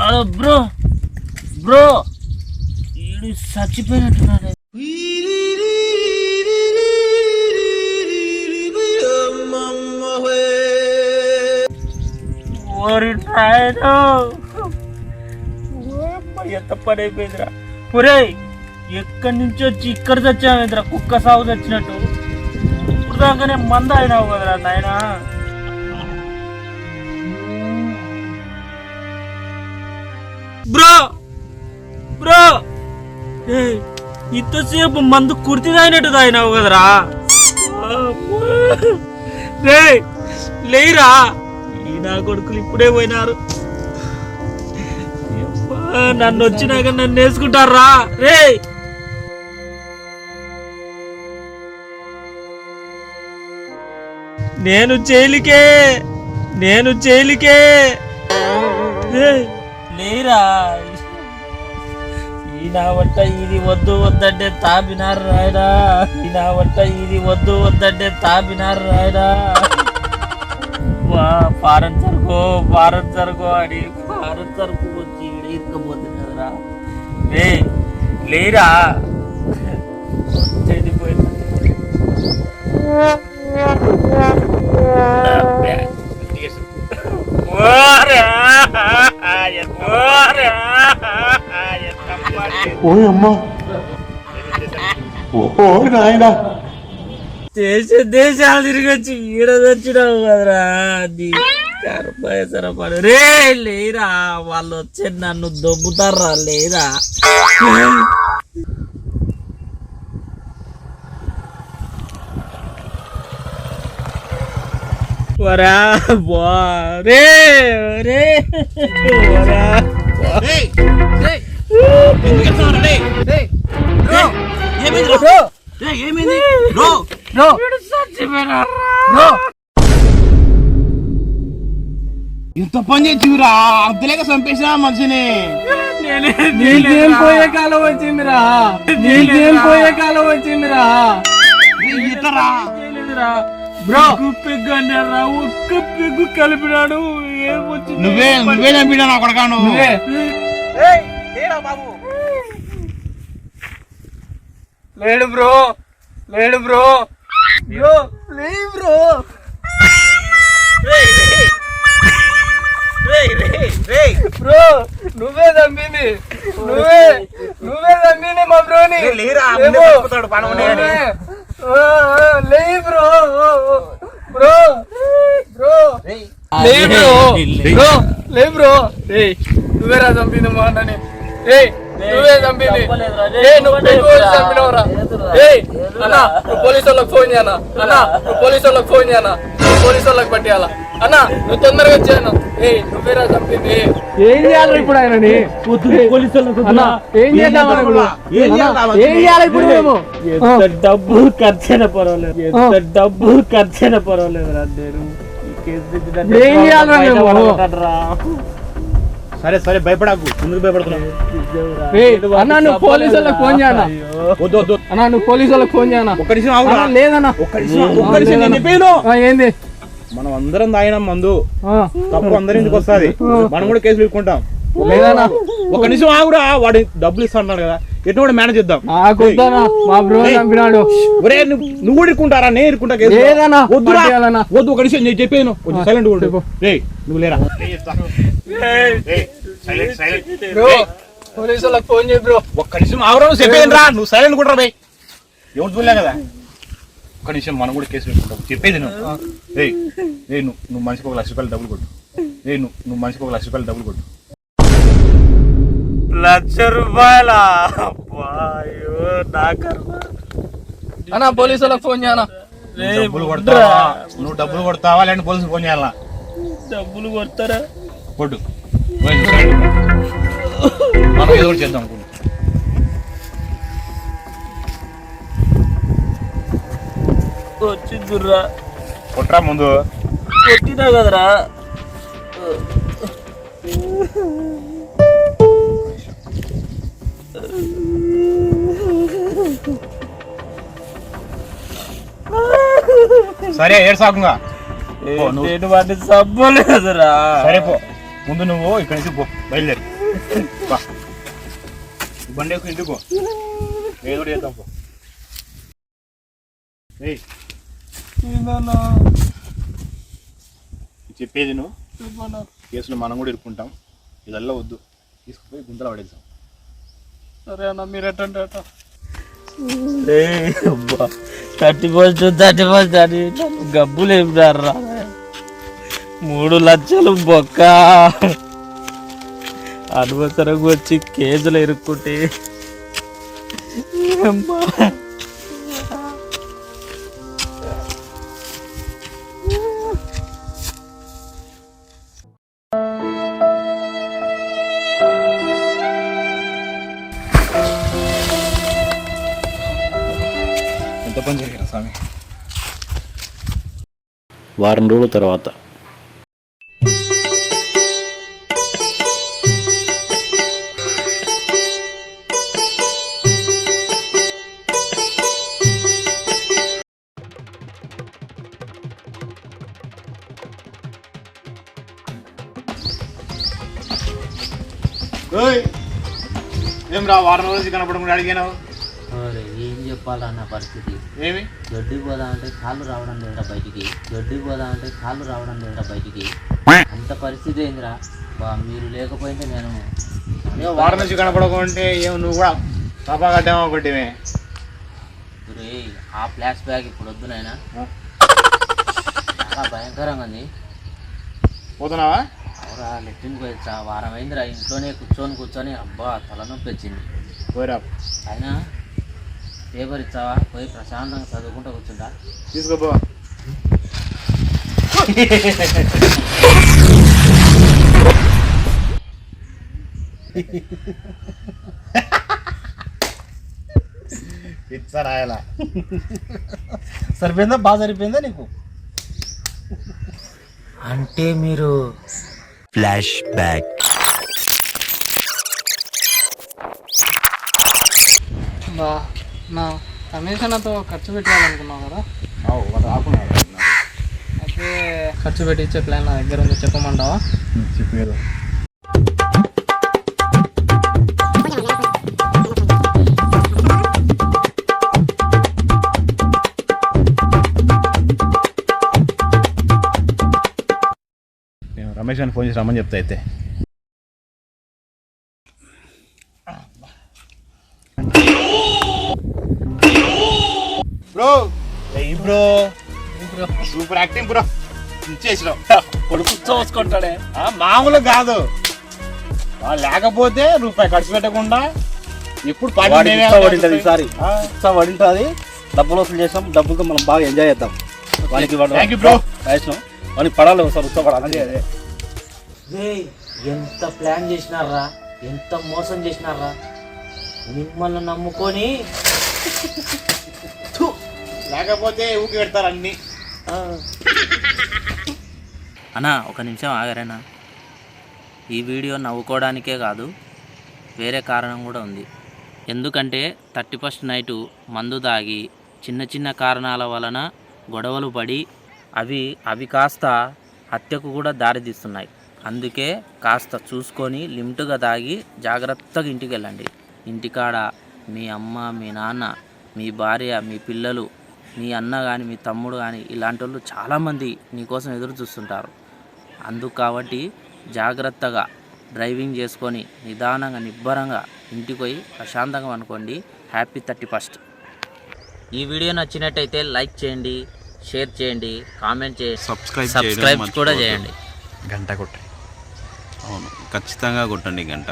Hello bro bro ఈడు చచ్చిపోయినట్టున్నాడు. ఓరి నాయనో. ఎంత పని అయిపోయిందిరా ఎక్కడి నుంచి వచ్చి ఇక్కడ చచ్చావేంద్రా? కుక్క సాగు చచ్చినట్టు. ఇప్పుడు దాకానే మంద అయినావు కదరా నాయనా. బ్రో! బ్రో! ఇంతసేపు మందు కుర్తి తాగినట్టు తాగినావు కదరా? రే లేరా? ఈ నా కొడుకులు ఇప్పుడే పోయినారు. నన్ను వచ్చినాక నన్ను వేసుకుంటారా? రే నేను జైలుకే! నేను జైలుకే! లేరా? ఈ వంట ఇది వద్దు వద్దంటే తాపినారు రాయడా ఈ వంట ఇది వద్దు వద్దంటే తాపినారు రాయడా వా ఫారెన్ సరుకు ఫారెన్ సరుకు అని ఫారెన్ సరుకు వచ్చి ఇక్కడ ఇరుకపోతుంది కదరా లేరా? చెడిపోయింది ఎంతమ్మాడి. ఓయ్ అమ్మా. ఓ నాయనా. దేశ దేశాలు తిరిగి వచ్చి ఈడ తెచ్చినావు కదరా. నీ రే లేరా వాళ్ళు వచ్చి నన్ను దొబ్బుతారా లేరా వరా బా రే రే వరా చచ్చిపోయినారా ఇంత పని చేసిరా అంతలేక చంపేసినా మనిషిని. నేనే నీకేం పోయే కాలం వచ్చిందిరా? నీకేం పోయే కాలం వచ్చిందిరా? ఇతరా బ్రో. పెగ్గు అన్నారా ఒక్క పెగ్గు కలిపినాడు. ఏమొచ్చింది నువ్వే నువ్వే చంపినా నా కొడకా నువ్వు. నువ్వే. లేడు బ్రో. లేడు బ్రో. బ్రో లే బ్రో బ్రో నువ్వే చంపింది నువ్వే నువ్వే చంపింది మా బ్రోని లేవు. లే బ్రో బ్రో బ్రో లే బ్రో బ్రో లే బ్రో ఏయ్ నువ్వేరా చంపింది మా అన్నని. ఏయ్ నువ్వే రే, ఏయ్ నువ్వు. చంపినవరా ఏయ్ అన్న నువ్వు పోలీసు వాళ్ళకి ఫోన్ చేయనా అన్న నువ్వు పోలీసు వాళ్ళకి ఫోన్ చేయనా నువ్వు పోలీసు వాళ్ళకి పట్టేయాలా? అన్న నువ్వు తొందరగా నువ్వేరా చంపింది ఏం చేయాలి ఇప్పుడు ఆయనని ఏం చేద్దాం ఇప్పుడు ఏం చేయాలి ఇప్పుడు మేము ఎంత డబ్బు ఖర్చైనా పర్వాలేదు. ఎంత డబ్బు ఖర్చైనా పర్వాలేదు రా నేను ఏం చేయాలి సరే సరే భయపడకు. ఎందుకు భయపడుతున్నావు? అన్న నువ్వు పోలీసు వాళ్ళకి ఫోన్ చేయనా? అన్న నువ్వు పోలీసు వాళ్ళకి ఫోన్ చేయనా? ఒక్క నిమిషం లేదన్నా. ఒక్క నిమిషం ఏంది? మనం అందరం తాగినాం మందు. తప్పు అందరి ఇంటికి వస్తుంది. మనం కూడా కేసులు ఇరుక్కుంటాం లేదన్నా. ఒక నిమిషం ఆగురా. వాడు డబ్బులు ఇస్తా అన్నాడు కదా. ఎటు కూడా మేనేజ్ చేద్దాం. మా బ్రో చంపినాడు. ఒరే నువ్వు ఇరుక్కుంటారా? నేను లేదన్నా, వద్దురా. వద్దు ఒక నిమిషం నేను చెప్పాను కొంచెం సైలెంట్ ఉండు. రే నువ్వు లేరా? పోలీసు వాళ్ళకి ఫోన్ చేయి బ్రో ఒక్క నిమిషం చెప్పేది రా నువ్వు సైలెంట్ కూడా రా బై. ఎవరు చూడలే కదా? ఒక్క నిమిషం మనం కూడా కేసు పెట్టుకుంటాం చెప్పేది నువ్వు రేయ్ రేయ్ నువ్వు నువ్వు మనిషికి ఒక లక్ష రూపాయలు డబ్బులు కొట్టు. రేయ్ నువ్వు నువ్వు మనిషికి ఒక లక్ష రూపాయలు డబ్బులు కొట్టు. లక్ష రూపాయల అయ్యో నా కర్మ అన్న పోలీసు వాళ్ళకి ఫోన్ చేయనా రే, డబ్బులు కొడతావా నువ్వు డబ్బులు కొడతావా లేదంటే పోలీసులు ఫోన్ చేయాలా డబ్బులు కొడతారా కొట్టు పోయి నువ్వు సైలెంట్ ఉండు. మనం ఏదో ఒకటి చేద్దాం అనుకుంటున్నాం. వచ్చిందిరా కొట్రా ముందు కొట్టినా కదరా సరే ఏడు సాకుంగా నేను వాడిని చంపలేదురా. సరే పో. ముందు నువ్వు ఇక్కడి నుంచి పో బయలుదేరి. బండి ఎక్కువ ఇంటికి పో. ఏదో ఒకటి చేద్దాం పో. చెప్పేది నువ్వు. కేసులో మనం కూడా ఇరుక్కుంటాం. ఇదల్లా వద్దు. తీసుకుపోయి గుంతలో పడేద్దాం. సరే అన్న మీరు ఎట్టండి అట థర్టీ ఫస్ట్ థర్టీ ఫస్ట్ అని గబ్బులు గబ్బులు ఏమిటారా మూడు లక్షలు బొక్క. అనవసరంగా వచ్చి కేసులు ఇరుక్కుంటే. అమ్మా. పని జరిగిన స్వామి. వారం రోజుల తర్వాత. ఏం రా వారం రోజులు కనపడకుండా అడిగాను? అరే, చెప్పాలన్న పరిస్థితి. ఏమి? దొడ్డికి పోదామంటే కాళ్ళు రావడం లేదా బయటికి. దొడ్డికి పోదామంటే కాళ్ళు రావడం లేదా బయటికి. అంత పరిస్థితి ఏందిరా? బా మీరు లేకపోయింటే నేను వారం నుంచి కనపడకుంటే ఏం నువ్వు కూడా తపా కట్టామో ఒకటివే ఒరేయ్, ఆ ఫ్లాష్ బ్యాగ్ ఇప్పుడు వద్దు నాయనా. చాలా భయంకరంగా ఉంది. పోతున్నావా? అవురా లెట్రిన్కి పోయొచ్చా వారం అయిందిరా. ఇంట్లోనే కూర్చొని కూర్చొని అబ్బా తలనొప్పి వచ్చింది. పోయిరా. అయినా పేపర్ ఇచ్చావా పోయి ప్రశాంతంగా చదువుకుంటూ కూర్చుంటా. పిచ్చ రాయలా? సరిపోయిందా? బాగా సరిపోయిందా నీకు? అంటే మీరు బా. నా కమిషన్తో ఖర్చు పెట్టాలనుకున్నావు కదా? రాకున్నాడు అయితే ఖర్చు పెట్టించే ప్లాన్ నా దగ్గర ఉంది చెప్పమంటావా? చెప్పేది రమేష్ అని ఫోన్ చేసి రమ్మని చెప్తా అయితే. Bro. Bro. Super acting bro. చేసినావు. కొడుకు చూసుకుంటాడే. ఆ, మామూలు కాదు. లేకపోతే రూపాయి ఖర్చు పెట్టకుండా ఇప్పుడు పడింటది ఈసారి. పడింటది. డబ్బులు వసూలు చేసాం. డబ్బులతో మనం బాగా ఎంజాయ్ చేద్దాం. వానికి. వేసినాం వానికి పడాలి ఒకసారి ఉత్సపడాలి అదే ఎంత ప్లాన్ చేసినారా ఎంత మోసం చేసినారా మిమ్మల్ని నమ్ముకొని లేకపోతే ఊకి పెడతారు అన్ని. అన్నా ఒక నిమిషం ఆగరేనా? ఈ వీడియో నవ్వుకోవడానికే కాదు వేరే కారణం కూడా ఉంది. ఎందుకంటే థర్టీ ఫస్ట్ నైటు మందు దాగి చిన్న చిన్న కారణాల వలన గొడవలు పడి అవి అవి కాస్త హత్యకు కూడా దారితీస్తున్నాయి. అందుకే కాస్త చూసుకొని లిమిట్గా దాగి జాగ్రత్తగా ఇంటికి వెళ్ళండి. ఇంటికాడ మీ అమ్మ మీ నాన్న మీ భార్య మీ పిల్లలు మీ అన్న కానీ మీ తమ్ముడు కానీ ఇలాంటి వాళ్ళు చాలామంది నీకోసం ఎదురు చూస్తుంటారు. అందుకు కాబట్టి జాగ్రత్తగా డ్రైవింగ్ చేసుకొని నిదానంగా నిబ్బరంగా ఇంటికి పోయి ప్రశాంతంగా అనుకోండి హ్యాపీ థర్టీ ఫస్ట్. ఈ వీడియో నచ్చినట్టయితే లైక్ చేయండి షేర్ చేయండి కామెంట్ చేయండి సబ్స్క్రైబ్ సబ్స్క్రైబ్ కూడా చేయండి. గంట కొట్టండి. అవును ఖచ్చితంగా కొట్టండి గంట.